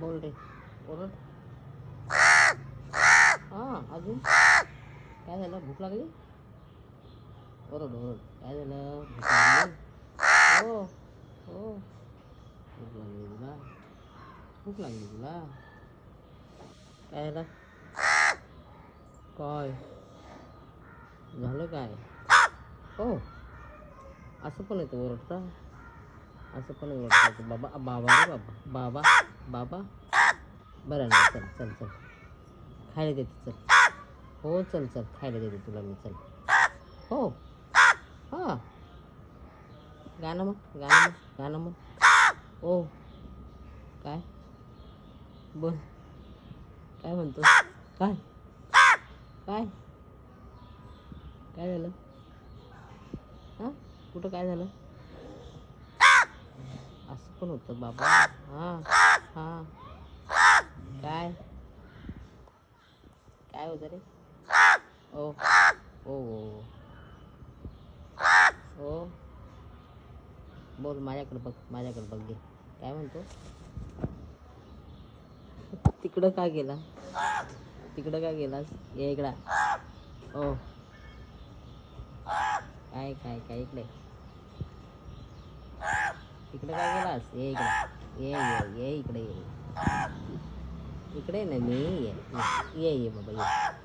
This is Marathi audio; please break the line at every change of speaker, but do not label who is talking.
बोल ओरड. हां अजून? काय झालं? भूक लागली? ओरड ओरड. काय झालं? भूक लागली? हो हो. भूक लागली तुला? भूक लागली तुला? काय झालं? काय? झालं काय? हो. असं पण येतं ओरडता. असं पण ओरडता. बाबा बाबा रे बाबा. बाबा. बाबा? बरं नाही चल चल चल. खायला देते चल. हो चल चल खायला देते तुला मी चल. हो. हां. गाणं मग गाणं मग गाणं मग ओ हो. काय? बोल. काय म्हणतो? काय? काय? काय झालं? हां? कुठं काय झालं? असं पण होतं बाबा. हां. हां. काय? काय होतं रे? ओ ओ ओ बोल माझ्याकडे बघ माझ्याकडे बघ घे. काय म्हणतो? तिकडं का गेला तिकडं का गेलास? ये इकडा. ओ. काय काय काय इकडे? तिकडं काय गेलास? ये इकडे. ये ये ये इकडे ये इकडे ना मी ये ये ये बाबा ये